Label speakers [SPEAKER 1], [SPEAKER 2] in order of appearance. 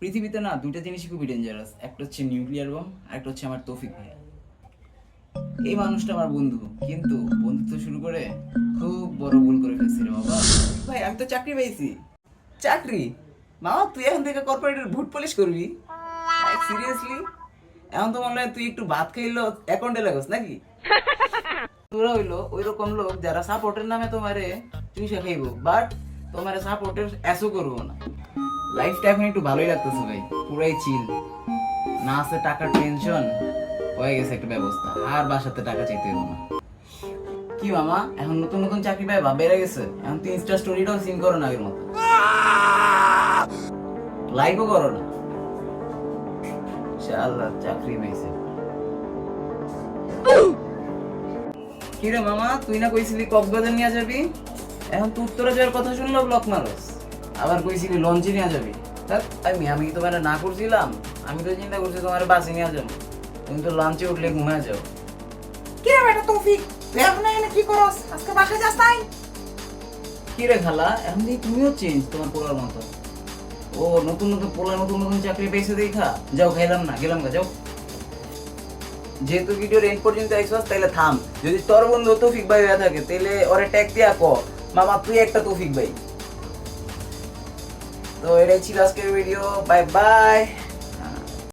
[SPEAKER 1] পৃথিবীতে না দুইটা জিনিসই খুবই ডেঞ্জারাস একটা হচ্ছে নিউক্লিয়ার বম আর একটা হচ্ছে আমার তৌফিক ভাইয়া। এই মানুষটা আমার বন্ধু, কিন্তু বন্ধুত্ব শুরু করে খুব বড় ভুল করে ফেলছি রে বাবা। ভাই, আমি তো চাকরি পেয়েছি চাকরি? মামা, তুই এখন থেকে কর্পোরেটের ভুট পলিশ করবি? সিরিয়াসলি এখন তো মনে হয় তুই একটু ভাত খাইলো অ্যাকাউন্টে লাগস নাকি? তোরা হইল ওই রকম লোক যারা সাপোর্টের নামে তোমারে চুষে খাইবো বাট তোমার সাপোর্টের এসও করব না। লাইফটা এখন একটু ভালোই লাগতেছে ভাই, পুরাই চিল না আছে টাকার টেনশন হয়ে গেছে একটা ব্যবস্থা, আর বাসাতে টাকা চাইতে হইব না। কি মামা, এখন নতুন নতুন চাকরি পাই বা বেড়ে গেছে। এখন তুই ইনস্টা স্টোরিটাও সিন করো না আগের মতো। লাইকও করো না। চাকরি পাইছে। কি রে মামা তুই না কইছিলি কক্সবাজার নিয়ে যাবি? এখন তুই উত্তরে যাওয়ার কথা শুনলো ব্লক মারস। আবার কইছিলি লঞ্চে নিয়ে যাবি। আমি আমি কি তোমার না করছিলাম। আমি তো চিন্তা করছি তোমার বাসে নিয়ে যাব। তুমি তো লঞ্চে উঠলে ঘুমিয়ে যাও।
[SPEAKER 2] কি রে বেটা তৌফিক তুই এখন এখানে কি করস? আজকে বাসায় যাস নাই?
[SPEAKER 1] কি রে খালা এখন দেখি তুমিও চেঞ্জ তোমার পোলার মতো। ও নতুন নতুন পোলা নতুন নতুন চাকরি পেয়েছে দেখা। যাও খাইলাম না গেলাম গা যাও। যেহেতু ভিডিওর এন্ড পর্যন্ত আইসবাস তাহলে থাম। যদি তোর বন্ধু তৌফিক ভাই হয়ে থাকে তাহলে ওরে ট্যাগ দিয়া ক। মামা, তুই একটা তৌফিক ভাই। তো এটাই ছিল আজকের ভিডিও বাই বাই